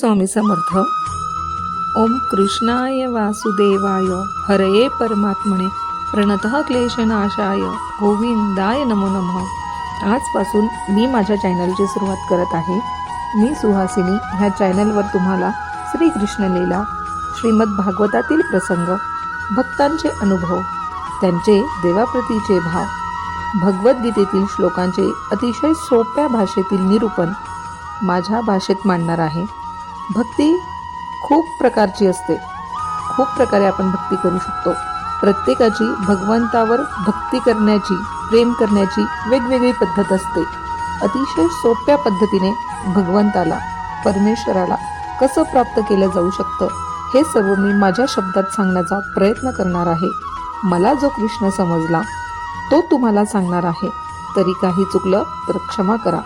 स्वामी समर्थ. ओम कृष्णाय वासुदेवाय. हरये परमात्मने. प्रणतः क्लेशनाशाय. गोविंदाय नमो नम. आजपासून मी माझ्या चॅनलची सुरुवात करत आहे. मी सुहासिनी. ह्या चॅनलवर तुम्हाला श्रीकृष्ण लीला श्रीमद भागवतातील प्रसंग भक्तांचे अनुभव त्यांचे देवाप्रतीचे भाव भगवद्गीतेतील श्लोकांचे अतिशय सोप्या भाषेतील निरूपण माझ्या भाषेत मांडणार आहे. भक्ती खूप प्रकारची असते. खूप प्रकारे आपण भक्ती करू शकतो. प्रत्येकाची भगवंतावर भक्ती करण्याची प्रेम करण्याची वेगवेगळी पद्धत असते. अतिशय सोप्या पद्धतीने भगवंताला परमेश्वराला कसं प्राप्त केलं जाऊ शकतं हे सर्व मी माझ्या शब्दात सांगण्याचा प्रयत्न करणार आहे. मला जो कृष्ण समजला तो तुम्हाला सांगणार आहे. तरी काही चुकलं तर क्षमा करा.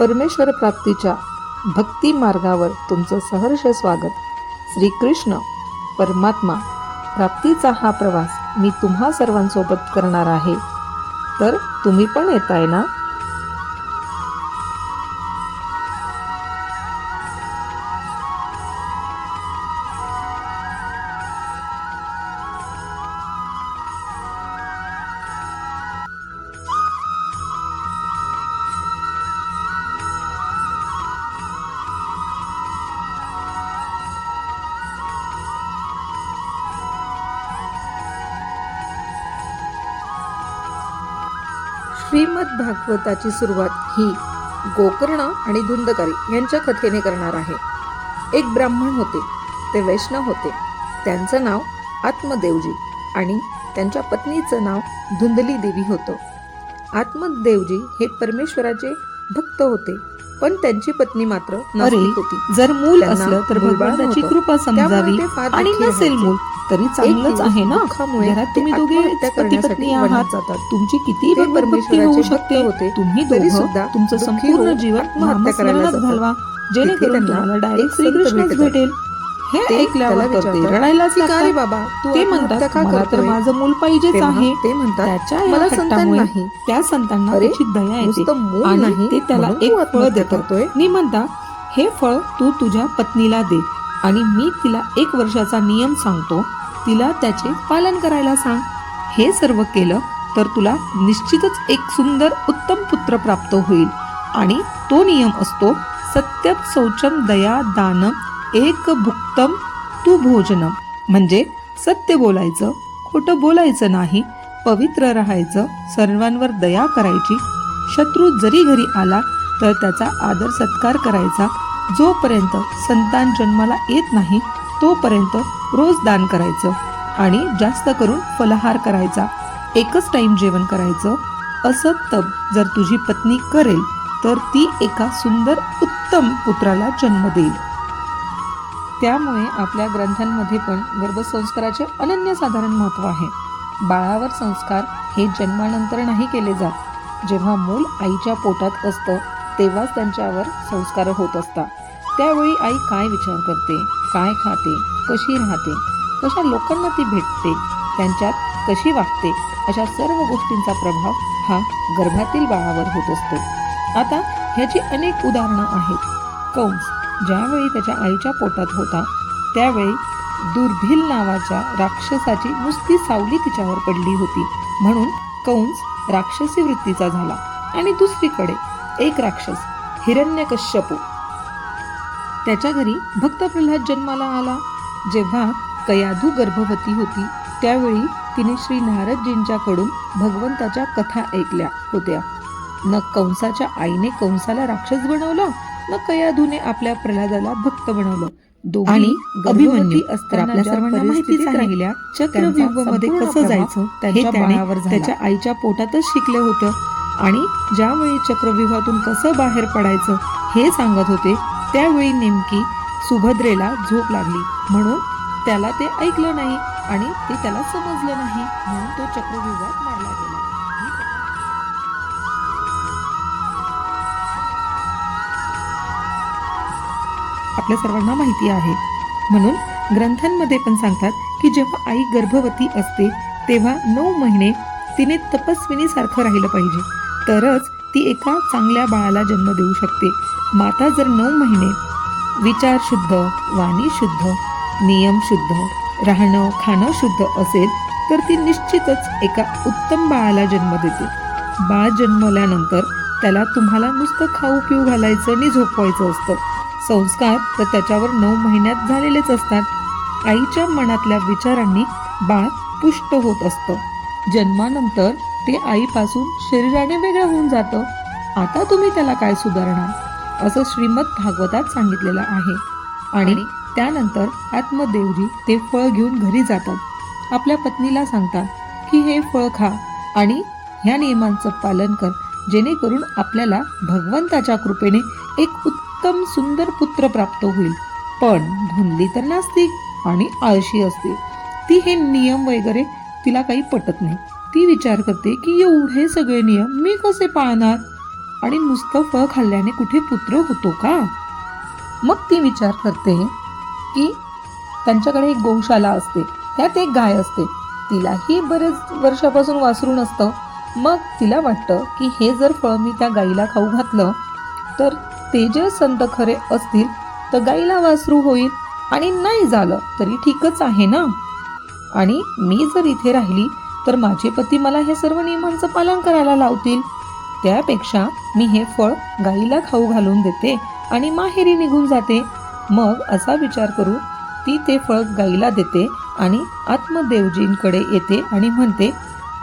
परमेश्वर प्राप्तीच्या भक्ती मार्गावर तुमचं सहर्ष स्वागत. श्रीकृष्ण परमात्मा प्राप्तीचा हा प्रवास मी तुम्हा सर्वांसोबत करणार आहे. तर तुम्ही पण येताय ना? श्रीमद भागवताची सुरुवात ही गोकर्ण आणि धुंदकारी यांच्या कथेने करणार आहे एक ब्राह्मण होते ते वैष्णव होते त्यांचं नाव आत्मदेवजी आणि त्यांच्या पत्नीचं नाव धुंदली देवी होतं आत्मदेवजी हे परमेश्वराचे भक्त होते पण त्यांची पत्नी मात्र होती जर मूल असलं तर भगवंताची नव्हतं. कृपा समजावी आणि नसेल. मूल तरी चांगलंच आहे ना? घरात तुम्ही दोघे पती पत्नी आहात. जातात. तुमची किती ते भक्ती परमेश्वराचे होऊ शकते. होते. तुम्ही तरी दोघं सुद्धा तुमचं संपूर्ण होऊन जीवन नामस्मरणात. घालवा. जेणेकरून तुम्हाला डायरेक्ट श्रीकृष्णच. भेटेल. हे ऐकल्यावर तर ते रडायलाच लागतात. बाबा तू म्हणतात का मला तर करतोय?" माझं मूल पाहिजेच आहे. ते म्हणतात त्याच्या मला संतान नाही. त्या संतांना त्याची दया येते. आणि ते त्याला एक फळ देतात. करतोय? मी म्हणता हे फळ तू तुझ्या पत्नीला दे आणि मी तिला एक वर्षाचा नियम सांगतो. तिला त्याचे पालन करायला सांग. हे सर्व केलं तर तुला निश्चितच एक सुंदर उत्तम पुत्र प्राप्त होईल. आणि तो नियम असतो सत्यम शौचम दया दान एक भुक्तम तू भोजनम म्हणजे सत्य बोलायचं खोटं बोलायचं नाही पवित्र राहायचं सर्वांवर दया करायची. शत्रू जरी घरी आला तर त्याचा आदर सत्कार करायचा. जोपर्यंत संतान जन्माला येत नाही तोपर्यंत रोज दान करायचं आणि जास्त करून फलहार करायचा. एकच टाइम जेवण करायचं. असं तप जर तुझी पत्नी करेल तर ती एका सुंदर उत्तम पुत्राला जन्म देईल. त्यामुळे आपल्या ग्रंथांमध्ये पण गर्भसंस्काराचे अनन्यसाधारण महत्त्व आहे. बाळावर संस्कार हे जन्मानंतर नाही केले जात. जेव्हा मूल आईच्या पोटात असतं तेव्हाच त्यांच्यावर संस्कार होत असतात. त्यावेळी आई काय विचार करते काय खाते कशी राहते कशा लोकांना ती भेटते त्यांच्यात कशी वागते अशा सर्व गोष्टींचा प्रभाव हा गर्भातील बाळावर होत असतो. आता ह्याची अनेक उदाहरणं आहेत. कंस ज्यावेळी त्याच्या आईच्या पोटात होता त्यावेळी दुर्भिल नावाच्या राक्षसाची नुसती सावली तिच्यावर पडली होती. म्हणून कंस राक्षसी वृत्तीचा झाला. आणि दुसरीकडे एक राक्षस हिरण्यकश्यपू. त्याच्या घरी भक्त प्रल्हाद जन्माला आला. जेव्हा कयाधू गर्भवती होती त्यावेळी तिने श्री नारदजींच्याकडून भगवंताच्या कथा ऐकल्या होत्या. न कंसाच्या आईने कंसाला राक्षस बनवलं न कयाधूने आपल्या प्रल्हादाला भक्त बनवलं. आणि अभिमन्यू आपल्या सर्वांना चक्रव्यूहामध्ये कसं जायचं त्यांच्या त्याने बाळावर. त्याच्या आईच्या पोटातच शिकले होतं. आणि ज्यावेळी चक्रव्यूहातून कसं बाहेर पडायचं हे सांगत होते त्यावेळी नेमकी सुभद्रेला झोप लागली. म्हणून त्याला ते ऐकलं नाही आणि ते त्याला समजलं नाही म्हणून तो चक्रव्यूहात मारला गेला. आपल्या सर्वांना माहिती आहे. म्हणून ग्रंथांमध्ये पण सांगतात की जेव्हा आई गर्भवती असते तेव्हा नऊ महिने तिने तपस्विनीसारखं राहिलं पाहिजे. तरच ती एका चांगल्या बाळाला जन्म देऊ शकते. माता जर नऊ महिने विचार शुद्ध वाणी शुद्ध नियम शुद्ध राहणं खाणं शुद्ध असेल तर ती निश्चितच एका उत्तम बाळाला जन्म देते. बाळ जन्मल्यानंतर त्याला तुम्हाला नुसतं खाऊ पिऊ घालायचं आणि झोपवायचं असतं. संस्कार तर त्याच्यावर नऊ महिन्यात झालेलेच असतात. आईच्या मनातल्या विचारांनी बाळ पुष्ट होत असतं. जन्मानंतर ते आईपासून शरीराने वेगळं होऊन जातं. आता तुम्ही त्याला काय सुधारणार? असं श्रीमद भागवतात सांगितलेलं आहे. आणि त्यानंतर आत्मदेवजी ते फळ घेऊन घरी जातात. आपल्या पत्नीला सांगतात की हे फळ खा आणि ह्या नियमांचं पालन कर. जेणेकरून आपल्याला भगवंताच्या कृपेने एक उत्तम सुंदर पुत्र प्राप्त होईल. पण धुंदली तर नास्तिक आणि आळशी असते. ती हे नियम वगैरे तिला काही पटत नाही. ती विचार करते की एवढे सगळे नियम मी कसे पाळणार? आणि नुसतं फळ खाल्ल्याने कुठे पुत्र होतो का? मग ती विचार करते की त्यांच्याकडे एक गौशाला असते. त्यात एक गाय असते. तिलाही बरेच वर्षापासून वासरून असतं मग तिला वाटतं की हे जर फळ मी त्या गाईला खाऊ घातलं तर ते जे संत खरे असतील तर गाईला वासरू होईल. आणि नाही झालं तरी ठीकच आहे ना? आणि मी जर इथे राहिली तर माझे पती मला हे सर्व नियमांचं पालन करायला लावतील. त्यापेक्षा मी हे फळ गाईला खाऊ घालून देते आणि माहेरी निघून जाते. मग असा विचार करून ती ते फळ गाईला देते आणि आत्मदेवजींकडे येते आणि म्हणते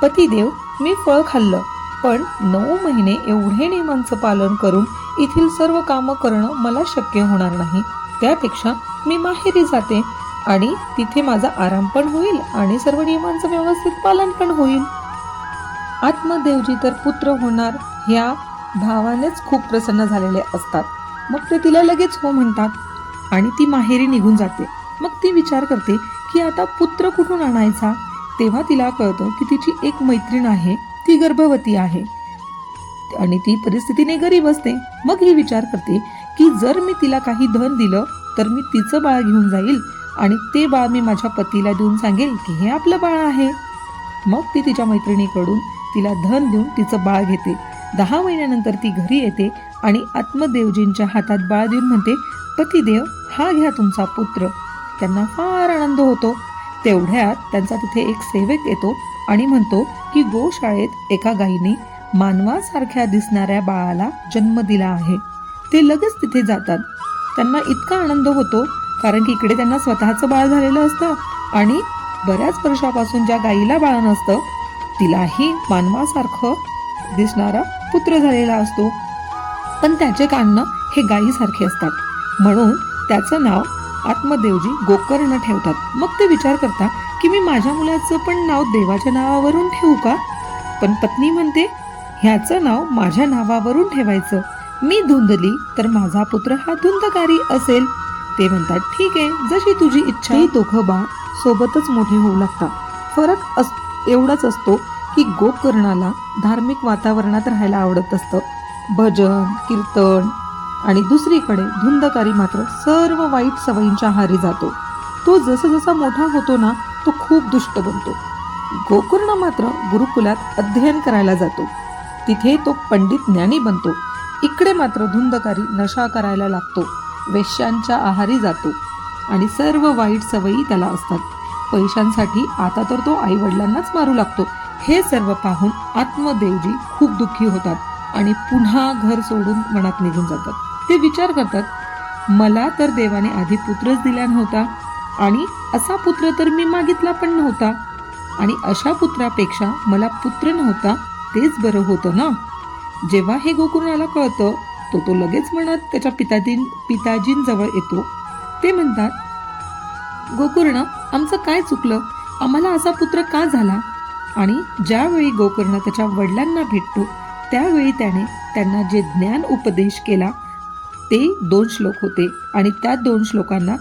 पतिदेव मी फळ खाल्लं पण नऊ महिने एवढे नियमांचं पालन करून येथील सर्व कामं करणं मला शक्य होणार नाही. त्यापेक्षा मी माहेरी जाते आणि तिथे माझा आराम पण होईल आणि सर्व नियमांचं व्यवस्थित पालन पण होईल. आत्मदेवजी तर पुत्र होणार ह्या भावानेच खूप प्रसन्न झालेले असतात. मग ते तिला लगेच हो म्हणतात आणि ती माहेरी निघून जाते. मग ती विचार करते की आता पुत्र कुठून आणायचा? तेव्हा तिला कळतं की तिची एक मैत्रीण आहे ती गर्भवती आहे. आणि ती परिस्थितीने गरीब असते. मग ही विचार करते की जर मी तिला काही धन दिलं तर मी तिचं बाळ घेऊन जाईल आणि ते बाळ मी माझ्या पतीला देऊन सांगेल की हे आपलं बाळ आहे. मग ती तिच्या मैत्रिणीकडून तिला धन देऊन तिचं बाळ घेते. दहा महिन्यानंतर ती घरी येते आणि आत्मदेवजींच्या हातात बाळ देऊन म्हणते पतिदेव हा घ्या तुमचा पुत्र. त्यांना फार आनंद होतो. तेवढ्यात त्यांचा तिथे एक सेवक येतो आणि म्हणतो की गोशाळेत एका गायीने मानवासारख्या दिसणाऱ्या बाळाला जन्म दिला आहे. ते लगेच तिथे जातात. त्यांना इतका आनंद होतो कारण की इकडे त्यांना स्वतःचं बाळ झालेलं असतं. आणि बऱ्याच वर्षापासून ज्या गाईला बाळ नसतं तिलाही मानवासारखं दिसणारा पुत्र झालेला असतो. पण त्याचे कान हे गायीसारखे असतात. म्हणून त्याचं नाव आत्मदेवजी गोकर्ण ठेवतात. मग ते विचार करता की मी माझ्या मुलाचं पण नाव देवाच्या नावावरून ठेवू का? पण पत्नी म्हणते ह्याचं नाव माझ्या नावावरून ठेवायचं. मी धुंदली तर माझा पुत्र हा धुंदकारी असेल. ते म्हणतात ठीक आहे जशी तुझी इच्छा ते दोघं बाळ सोबतच मोठे होऊ लागतात. फरक अस एवढाच असतो की गोकर्णाला धार्मिक वातावरणात राहायला आवडत असतं. भजन कीर्तन आणि दुसरीकडे धुंदकारी मात्र सर्व वाईट सवयींच्या आहारी जातो. तो जसजसा जसा मोठा होतो ना तो खूप दुष्ट बनतो. गोकर्ण मात्र गुरुकुलात अध्ययन करायला जातो. तिथे तो पंडित ज्ञानी बनतो. इकडे मात्र धुंदकारी नशा करायला लागतो. वेश्यांच्या आहारी जातो आणि सर्व वाईट सवयी त्याला असतात. पैशांसाठी आता तर तो आईवडिलांनाच मारू लागतो. हे सर्व पाहून आत्मदेवजी खूप दुःखी होतात आणि पुन्हा घर सोडून मनात निघून जातात. ते विचार करतात मला तर देवाने आधी पुत्रच दिला नव्हता आणि असा पुत्र तर मी मागितला पण नव्हता. आणि अशा पुत्रापेक्षा मला पुत्र नव्हता तेच बरं होतं ना? जेव्हा हे गोकुळाला कळतं तो तो लगेच म्हणत त्याच्या पिताजीं पिताजींजवळ येतो. ते म्हणतात गोकर्ण आमचं काय चुकलं? आम्हाला असा पुत्र का झाला? आणि ज्यावेळी गोकर्ण त्याच्या वडिलांना भेटतो त्यावेळी त्याने त्यांना जे ज्ञान उपदेश केला ते दोन श्लोक होते. आणि त्या दोन श्लोकांना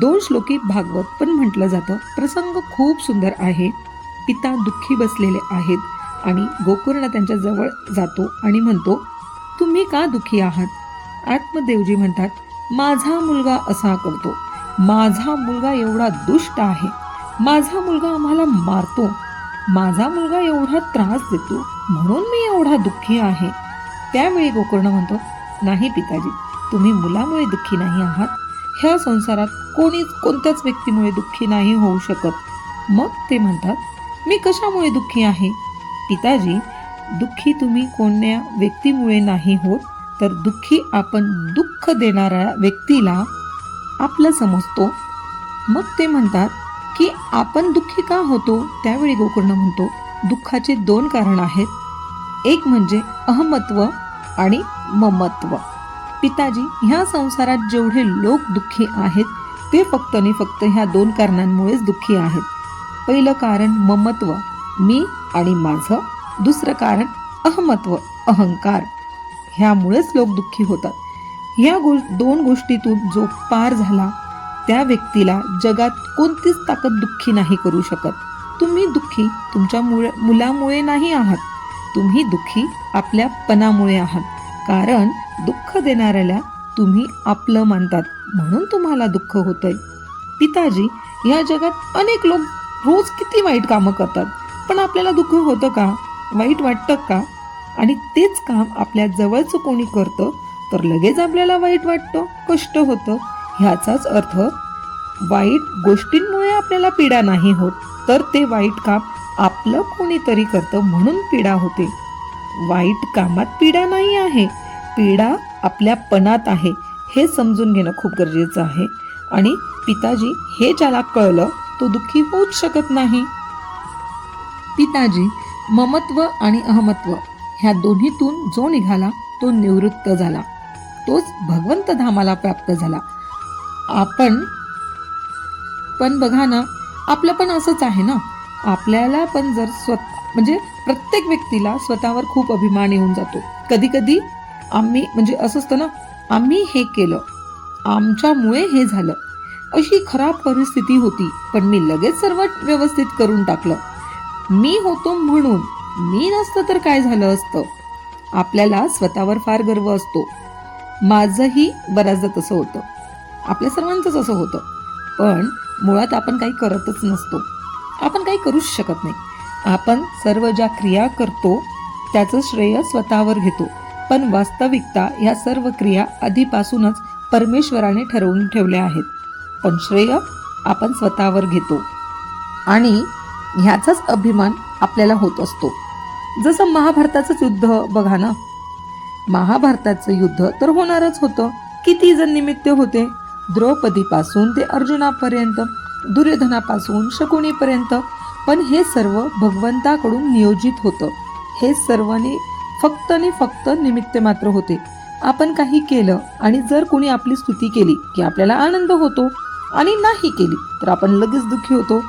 दोन श्लोकी भागवत पण म्हटलं जातं. प्रसंग खूप सुंदर आहे. पिता दुःखी बसलेले आहेत आणि गोकर्ण त्यांच्या जवळ जातो आणि म्हणतो तुम्ही का दुःखी आहात? आत्मदेवजी म्हणतात माझा मुलगा असा करतो. माझा मुलगा एवढा दुष्ट आहे. माझा मुलगा आम्हाला मारतो. माझा मुलगा एवढा त्रास देतो. म्हणून मी एवढा दुःखी आहे. त्यावेळी गोकर्ण म्हणतो नाही पिताजी तुम्ही मुलामुळे दुःखी नाही आहात. ह्या संसारात कोणीच कोणत्याच व्यक्तीमुळे दुःखी नाही होऊ शकत. मग ते म्हणतात मी कशामुळे दुःखी आहे? पिताजी दुःखी तुम्ही कोण्या व्यक्तीमुळे नाही होत तर दुःखी आपण दुःख देणाऱ्या व्यक्तीला आपलं समजतो. मग ते म्हणतात की आपण दुःखी का होतो? त्यावेळी गोकर्ण म्हणतो दुःखाचे दोन कारण आहेत. एक म्हणजे अहमत्व आणि ममत्व. पिताजी ह्या संसारात जेवढे लोक दुःखी आहेत ते फक्त आणि फक्त ह्या दोन कारणांमुळेच दुःखी आहेत. पहिलं कारण ममत्व मी आणि माझं. दुसरं कारण अहमत्व अहंकार. ह्यामुळेच लोक दुःखी होतात. या गो दोन गोष्टीतून जो पार झाला त्या व्यक्तीला जगात कोणतीच ताकद दुःखी नाही करू शकत. तुम्ही दुःखी तुमच्या मुळ मुलामुळे नाही आहात. तुम्ही दुःखी आपल्या पणामुळे आहात. कारण दुःख देणाऱ्याला तुम्ही आपलं मानतात म्हणून तुम्हाला दुःख होतंय. पिताजी या जगात अनेक लोक रोज किती वाईट कामं करतात. पण आपल्याला दुःख होतं का? वाईट वाटतं का? आणि तेच काम आपल्या जवळचं कोणी करतं तर लगेच आपल्याला वाईट वाटतं कष्ट होतं. ह्याचाच अर्थ वाईट गोष्टींमुळे आपल्याला पीडा नाही होत तर ते वाईट काम आपलं कोणीतरी करतं म्हणून पीडा होते. वाईट कामात पीडा नाही आहे पीडा आपल्या पणात आहे हे समजून घेणं खूप गरजेचं आहे. आणि पिताजी हे ज्याला कळलं तो दुःखी होऊच शकत नाही. पिताजी ममत्व आणि अहमत्व ह्या दोन्हीतून जो निघाला तो निवृत्त झाला. तोच भगवंत धामाला प्राप्त झाला. आपण पण बघा ना आपलं पण असंच आहे ना? आपल्याला पण जर स्वत म्हणजे प्रत्येक व्यक्तीला स्वतःवर खूप अभिमान येऊन जातो. कधी कधी आम्ही म्हणजे असं असतं ना आम्ही हे केलं आमच्यामुळे हे झालं अशी खराब परिस्थिती होती पण मी लगेच सर्व व्यवस्थित करून टाकलं. मी होतो म्हणून मी नसतं तर काय झालं असतं? आपल्याला स्वतःवर फार गर्व असतो. माझंही बऱ्याचदा तसं होतं. आपल्या सर्वांचंच असं होतं. पण मुळात आपण काही करतच नसतो. आपण काही करूच शकत नाही. आपण सर्व ज्या क्रिया करतो त्याचं श्रेय स्वतःवर घेतो. पण वास्तविकता ह्या सर्व क्रिया आधीपासूनच परमेश्वराने ठरवून ठेवल्या आहेत. पण श्रेय आपण स्वतःवर घेतो. आणि ह्याचाच अभिमान आपल्याला होत असतो. जसं महाभारताचंच युद्ध बघा ना. महाभारताचं युद्ध तर होणारच होतं. किती जण निमित्त होते? द्रौपदीपासून ते अर्जुनापर्यंत दुर्योधनापासून शकुनीपर्यंत. पण हे सर्व भगवंताकडून नियोजित होतं. हे सर्वांनी फक्त आणि फक्त निमित्त मात्र होते. आपण काही केलं आणि जर कोणी आपली स्तुती केली की आपल्याला आनंद होतो आणि नाही केली तर आपण लगेच दुःखी होतो.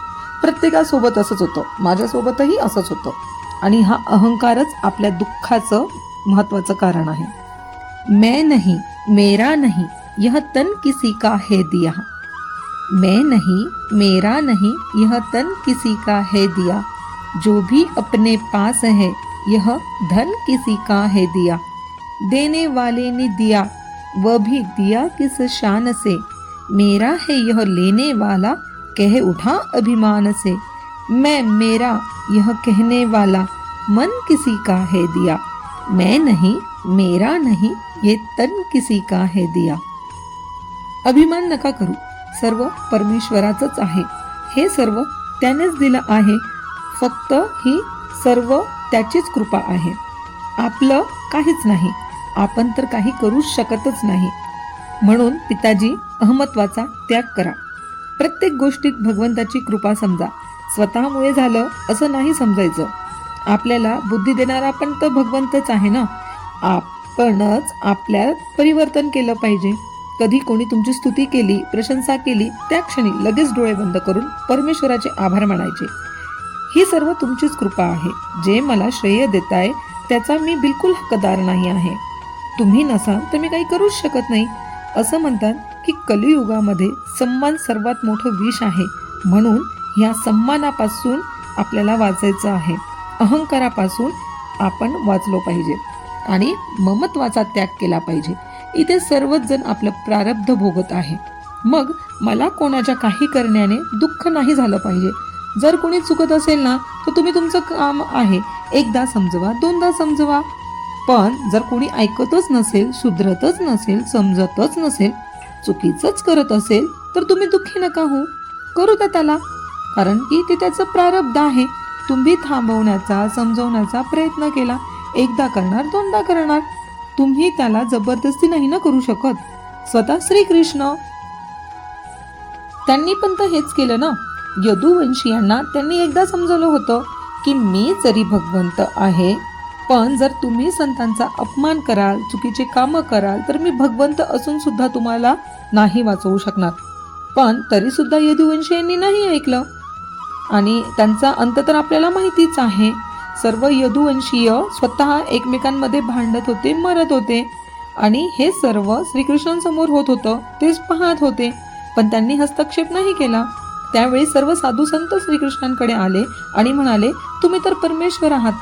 प्रत्येकासोबत असंच होतं. माझ्यासोबतही असंच होतं. आणि हा अहंकारच आपल्या दुःखाचं महत्त्वाचं कारण आहे. मैं नहीं मेरा नहीं यह तन किसी का है दिया. मैं नहीं मेरा नहीं यह तन किसी का है दिया. जो भी अपने पास है यह धन किसी का है दिया. देने वाले ने दिया वह भी दिया किस शान से? मेरा है यह लेने वाला कह उठा अभिमान से। मैं मेरा यह कहने वाला मन किसी का है दिया। मैं नहीं मेरा नहीं ये तन किसी का है दिया। अभिमान नका करू। सर्व परमेश्वराचंच आहे। हे सर्व त्यानेच दिलं आहे। फक्त ही सर्व त्याचीच कृपा आहे। आपलं काहीच नाही। आपण तर काही करू शकतच नाही। म्हणून पिताजी अहमत्वाचा त्याग करा। प्रत्येक गोष्टीत भगवंताची कृपा समजा. स्वतःमुळे झालं असं नाही समजायचं. आपल्याला बुद्धी देणारा पण तर भगवंतच आहे ना? आपणच आपल्यात परिवर्तन केलं पाहिजे. कधी कोणी तुमची स्तुती केली प्रशंसा केली त्या क्षणी लगेच डोळे बंद करून परमेश्वराचे आभार मानायचे. ही सर्व तुमचीच कृपा आहे. जे मला श्रेय देताय त्याचा मी बिलकुल हक्कदार नाही आहे. तुम्ही नसाल तर मी काही करूच शकत नाही. असं म्हणतात की कलियुगामध्ये सन्मान सर्वात मोठं विष आहे. म्हणून ह्या सन्मानापासून आपल्याला वाचायचं आहे. अहंकारापासून आपण वाचलो पाहिजे. आणि ममत्वाचा त्याग केला पाहिजे. इथे सर्वच जण आपलं प्रारब्ध भोगत आहे. मग मला कोणाच्या काही करण्याने दुःख नाही झालं पाहिजे. जर कोणी चुकत असेल ना तर तुम्ही तुमचं काम आहे. एकदा समजवा दोनदा समजवा. पण जर कोणी ऐकतच नसेल सुधरतच नसेल समजतच नसेल चुकीचंच करत असेल तर तुम्ही दुःखी नका हो करू द्या त्याला. कारण की ते त्याचं प्रारब्ध आहे. तुम्ही थांबवण्याचा समजवण्याचा प्रयत्न केला. एकदा करणार दोनदा करणार. तुम्ही त्याला जबरदस्ती नाही ना करू शकत. स्वतः श्रीकृष्ण. त्यांनी पण तर हेच केलं ना. यदुवंशीयांना त्यांनी एकदा समजवलं होतं की मी जरी भगवंत आहे पण जर तुम्ही संतांचा अपमान कराल चुकीचे कामं कराल तर मी भगवंत असून सुद्धा तुम्हाला नाही वाचवू शकणार. पण तरी सुद्धा यदुवंशीयांनी नाही ऐकलं. आणि त्यांचा अंत तर आपल्याला माहितीच आहे. सर्व यदुवंशीय स्वतः एकमेकांमध्ये भांडत होते मरत होते. आणि हे सर्व श्रीकृष्णांसमोर होत होतं तेच पाहत होते. पण त्यांनी हस्तक्षेप नाही केला. त्यावेळी सर्व साधू संत श्रीकृष्णांकडे आले आणि म्हणाले तुम्ही तर परमेश्वर आहात.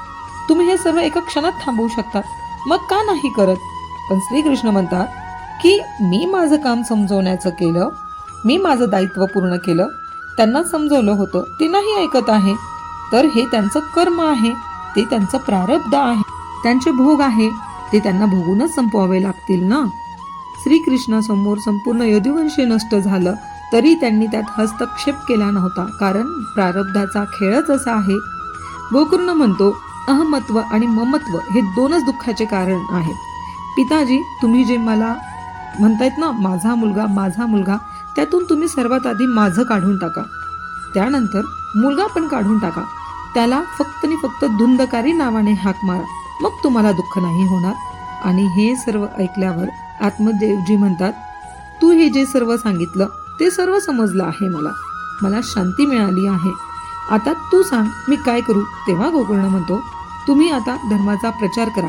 तुम्ही हे सर्व एका क्षणात थांबवू शकतात मग का नाही करत? पण श्रीकृष्ण म्हणतात की मी माझं काम समजवण्याचं केलं मी माझं दायित्व पूर्ण केलं त्यांना समजवलं होतं ते नाही ऐकत आहे. तर हे त्यांचं कर्म आहे ते त्यांचं प्रारब्ध आहे त्यांचे भोग आहे ते त्यांना भोगूनच संपवावे लागतील ना? श्रीकृष्णासमोर संपूर्ण यदुवंशी नष्ट झालं तरी त्यांनी त्यात हस्तक्षेप केला नव्हता कारण प्रारब्धाचा खेळच असा आहे. गोकर्ण म्हणतो अहमत्व आणि ममत्व हे दोनच दुःखाचे कारण आहेत. पिताजी तुम्ही जे मला म्हणतायत ना माझा मुलगा माझा मुलगा त्यातून तुम्ही सर्वात आधी माझं काढून टाका. त्यानंतर मुलगा पण काढून टाका. त्याला फक्त आणि फक्त धुंदकारी नावाने हाक मारा. मग तुम्हाला दुःख नाही होणार. आणि हे सर्व ऐकल्यावर आत्मदेवजी म्हणतात तू हे जे सर्व सांगितलं ते सर्व समजलं आहे मला. मला शांती मिळाली आहे. आता तू सांग मी काय करू? तेव्हा गोकर्ण म्हणतो तुम्ही आता धर्माचा प्रचार करा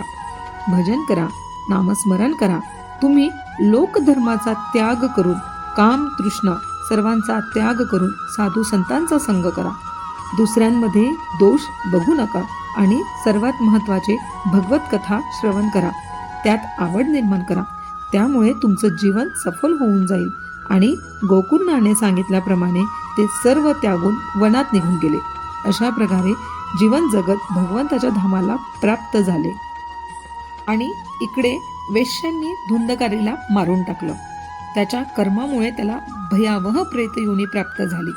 भजन करा नामस्मरण करा. तुम्ही लोकधर्माचा त्याग करून काम तृष्णा सर्वांचा त्याग करून साधू संतांचा संग करा. दुसऱ्यांमध्ये दोष बघू नका आणि सर्वात महत्त्वाचे भगवत कथा श्रवण करा. त्यात आवड निर्माण करा. त्यामुळे तुमचं जीवन सफल होऊन जाईल. आणि गोकुर्णाने सांगितल्याप्रमाणे ते सर्व त्यागून वनात निघून गेले. अशा प्रकारे जीवन जगत भगवंताच्या धामाला प्राप्त झाले. आणि इकडे वेश्यांनी धुंदकारीला मारून टाकलं. त्याच्या कर्मामुळे त्याला भयावह प्रेतयोनी प्राप्त झाली.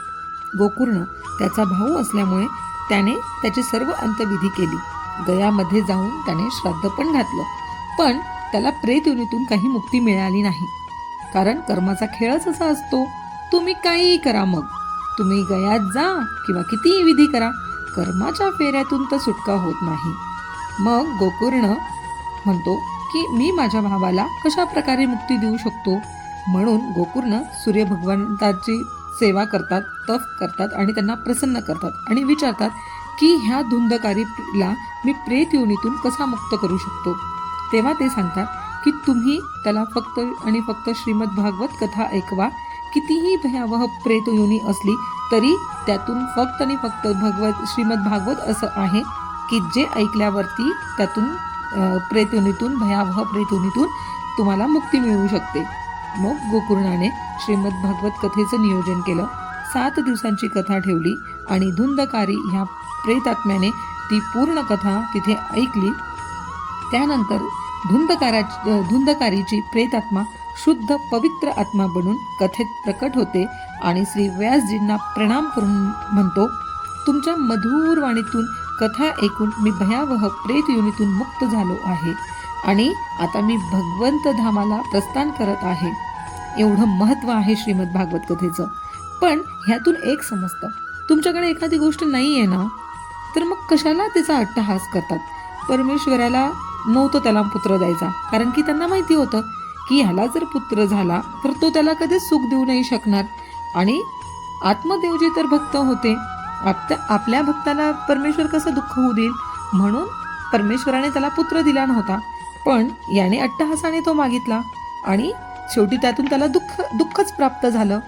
गोकुर्ण त्याचा भाऊ असल्यामुळे त्याने त्याची सर्व अंतविधी केली. गयामध्ये जाऊन त्याने श्राद्ध पण घातलं. पण त्याला प्रेतयोनीतून काही मुक्ती मिळाली नाही. कारण कर्माचा खेळच असा असतो तुम्ही काहीही करा मग. तुम्ही गयात जा किंवा कितीही विधी करा कर्माच्या फेऱ्यातून तर सुटका होत नाही. मग गोकुर्ण म्हणतो की मी माझ्या भावाला कशा प्रकारे मुक्ती देऊ शकतो? म्हणून गोकुर्ण सूर्य भगवंताची सेवा करतात तप करतात आणि त्यांना प्रसन्न करतात आणि विचारतात की ह्या धुंदकारीला मी प्रेत योनीतून कसा मुक्त करू शकतो? तेव्हा ते सांगतात की तुम्ही त्याला फक्त आणि फक्त श्रीमद भागवत कथा ऐकवा कितीही भयावह प्रेतयोनी असली तरी त्यातून फक्त आणि फक्त भगवत श्रीमद भागवत असं आहे की जे ऐकल्यावरती त्यातून प्रेतयोनीतून भयावह प्रेतयोनीतून तुम्हाला मुक्ती मिळू शकते. मग गोकुर्णाने श्रीमद भागवत कथेचं नियोजन केलं. सात दिवसांची कथा ठेवली आणि धुंदकारी ह्या प्रेतात्म्याने ती पूर्ण कथा तिथे ऐकली. त्यानंतर धुंदकारा धुंदकारीची प्रेतात्मा शुद्ध पवित्र आत्मा बनून कथेत प्रकट होते आणि श्री व्यासजींना प्रणाम करून म्हणतो तुमच्या मधुर वाणीतून कथा ऐकून मी भयावह प्रेत योनीतून मुक्त झालो आहे आणि आता मी भगवंत धामाला प्रस्थान करत आहे. एवढं महत्त्व आहे श्रीमद भागवत कथेचं. पण ह्यातून एक समजतं. तुमच्याकडे एखादी गोष्ट नाही आहे ना? तर मग कशाला तिचा अट्टहास करतात? परमेश्वराला नव्हतं त्याला पुत्र द्यायचा. कारण की त्यांना माहिती होतं की ह्याला जर पुत्र झाला तर तो त्याला कधीच सुख देऊ नाही शकणार. आणि आत्मदेवजी तर भक्त होते. आपल्या आपल्या भक्ताला परमेश्वर कसं दुःख होऊ देईल? म्हणून परमेश्वराने त्याला पुत्र दिला नव्हता. पण याने अट्टहासाने तो मागितला आणि शेवटी त्यातून त्याला दुःख दुःखच प्राप्त झालं.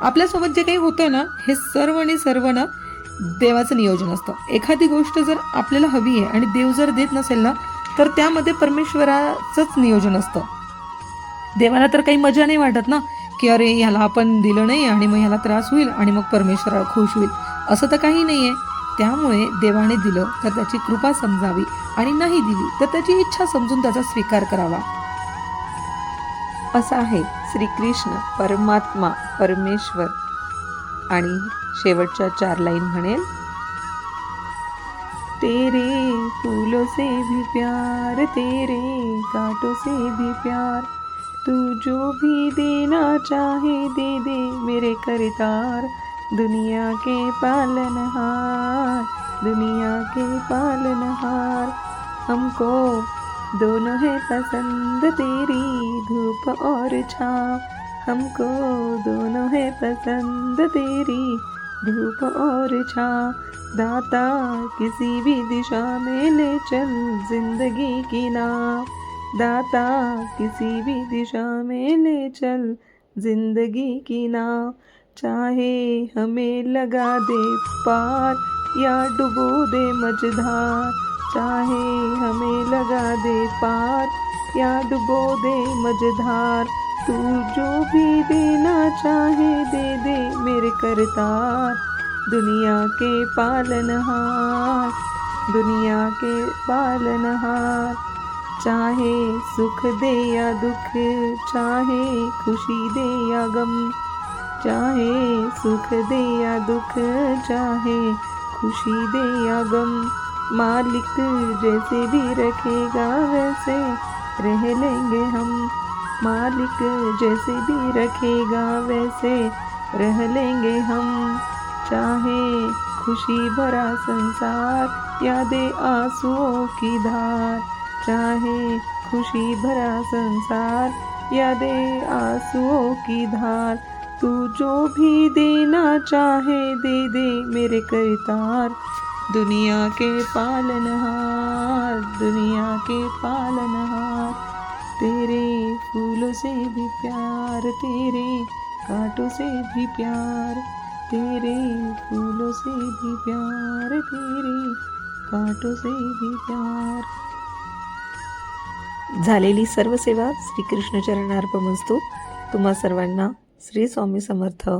आपल्यासोबत जे काही होतं ना हे सर्व आणि सर्व ना देवाचं नियोजन असतं. एखादी गोष्ट जर आपल्याला हवी आहे आणि देव जर देत नसेल ना तर त्यामध्ये परमेश्वराचंच नियोजन असतं. देवाला तर काही मजा नाही वाटत ना की अरे ह्याला आपण दिलं नाही आणि मग ह्याला त्रास होईल आणि मग परमेश्वराला खुश होईल. असं तर काही नाही आहे त्यामुळे देवाने दिलं तर त्याची कृपा समजावी आणि नाही दिली तर त्याची इच्छा समजून त्याचा स्वीकार करावा. असं आहे श्रीकृष्ण परमात्मा परमेश्वर आणि शेवटच्या चार लाईन म्हणेल तेरे फूलों से भी प्यार तेरे कांटों से भी प्यार तू जो भी देना चाहे दे दे, मेरे करतार। दुनिया के पालनहार दुनिया के पालनहार हमको दोनों है पसंद, तेरी धूप और छाँव। हमको दोनों है पसंद, तेरी धूप और छाँव। दाता किसी भी दिशा में ले चल, ज़िंदगी की नाव। दाता किसी भी दिशा में ले चल। ज़िंदगी की नाव चाहे हमें लगा दे पार या डुबो दे मझधार। चाहे हमें लगा दे पार या डुबो दे मझधार। तू जो भी देना चाहे दे दे मेरे करतार। दुनिया के पालनहार, दुनिया के पालनहार। चाहे सुख दे या दुख, चाहे खुशी दे या गम, चाहे सुख दे या दुख, चाहे खुशी दे या गम। मालिक जैसे भी रखेगा, वैसे रह लेंगे हम। मालिक जैसे भी रखेगा, वैसे रह लेंगे हम। चाहे खुशी भरा संसार या दे आंसुओं की धार। चाहे खुशी भरा संसार या दे आंसुओं की धार। तू जो भी देना चाहे दे दे मेरे करतार। दुनिया के पालनहार दुनिया के पालनहार तेरे फूलों से भी प्यार, तेरे कांटों से भी प्यार। तेरे फूलों से भी प्यार, तेरे कांटों से भी प्यार। झालेली सर्व सेवा श्रीकृष्ण चरणार्पमस्तू तुम्हा सर्वांना श्री स्वामी समर्थ.